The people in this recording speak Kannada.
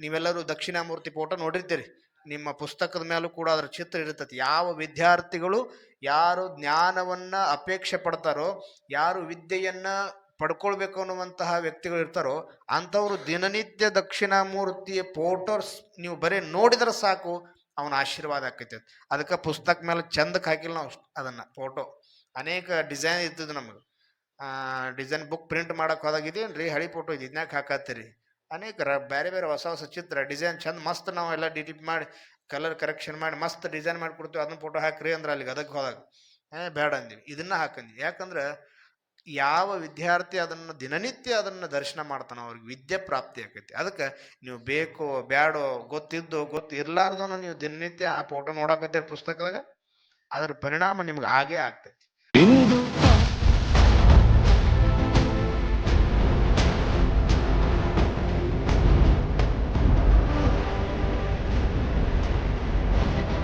ನೀವೆಲ್ಲರೂ ದಕ್ಷಿಣಾಮೂರ್ತಿ ಫೋಟೋ ನೋಡಿರ್ತೀರಿ. ನಿಮ್ಮ ಪುಸ್ತಕದ ಮೇಲೂ ಕೂಡ ಅದರ ಚಿತ್ರ ಇರ್ತತಿ ಯಾವ ವಿದ್ಯಾರ್ಥಿಗಳು ಯಾರು ಜ್ಞಾನವನ್ನ ಅಪೇಕ್ಷೆ ಪಡ್ತಾರೋ, ಯಾರು ವಿದ್ಯೆಯನ್ನ ಪಡ್ಕೊಳ್ಬೇಕು ಅನ್ನುವಂತಹ ವ್ಯಕ್ತಿಗಳು ಇರ್ತಾರೋ, ಅಂಥವ್ರು ದಿನನಿತ್ಯ ದಕ್ಷಿಣಾಮೂರ್ತಿಯ ಫೋಟೋಸ್ ನೀವು ಬರೀ ನೋಡಿದ್ರೆ ಸಾಕು, ಅವನ ಆಶೀರ್ವಾದ ಆಕೈತಿ. ಅದಕ್ಕೆ ಪುಸ್ತಕ ಮೇಲೆ ಚಂದಕ್ಕೆ ಹಾಕಿಲ್ಲ ನಾವು ಅದನ್ನ, ಫೋಟೋ. ಅನೇಕ ಡಿಸೈನ್ ಇರ್ತದೆ ನಮಗೆ. ಡಿಸೈನ್ ಬುಕ್ ಪ್ರಿಂಟ್ ಮಾಡಕ್ ಹೋದಾಗ ರೀ ಹಳಿ ಫೋಟೋ ಇದ್ದಿದ್ನಾಗ ಹಾಕತ್ತೀರಿ? ಅನೇಕ ಬೇರೆ ಬೇರೆ ಹೊಸ ಹೊಸ ಚಿತ್ರ, ಡಿಸೈನ್ ಚಂದ, ಮಸ್ತ್ ನಾವು ಎಲ್ಲ ಡಿಟಿಪ್ ಮಾಡಿ ಕಲರ್ ಕರೆಕ್ಷನ್ ಮಾಡಿ, ಮಸ್ತ್ ಡಿಸೈನ್ ಮಾಡಿ ಕೊಡ್ತೀವಿ, ಅದನ್ನ ಫೋಟೋ ಹಾಕ್ರಿ ಅಂದ್ರೆ ಅಲ್ಲಿಗೆ ಅದಕ್ಕೆ ಹೋದಾಗ. ಬೇಡ ಅಂದಿವಿ. ಇದನ್ನ ಹಾಕಂದ್ವಿ. ಯಾಕಂದ್ರೆ ಯಾವ ವಿದ್ಯಾರ್ಥಿ ಅದನ್ನು ದಿನನಿತ್ಯ ಅದನ್ನು ದರ್ಶನ ಮಾಡ್ತಾನೋ ಅವ್ರಿಗೆ ವಿದ್ಯೆ ಪ್ರಾಪ್ತಿ ಆಕೈತಿ. ಅದಕ್ಕೆ ನೀವು ಬೇಕೋ, ಬ್ಯಾಡೋ, ಗೊತ್ತಿದ್ದು, ಗೊತ್ತು ಇರ್ಲಾರ್ದನ ನೀವು ದಿನನಿತ್ಯ ಆ ಫೋಟೋ ನೋಡಕತ್ತೀರಿ ಪುಸ್ತಕದಾಗ, ಅದ್ರ ಪರಿಣಾಮ ನಿಮ್ಗೆ ಹಾಗೆ ಆಗ್ತೈತಿ.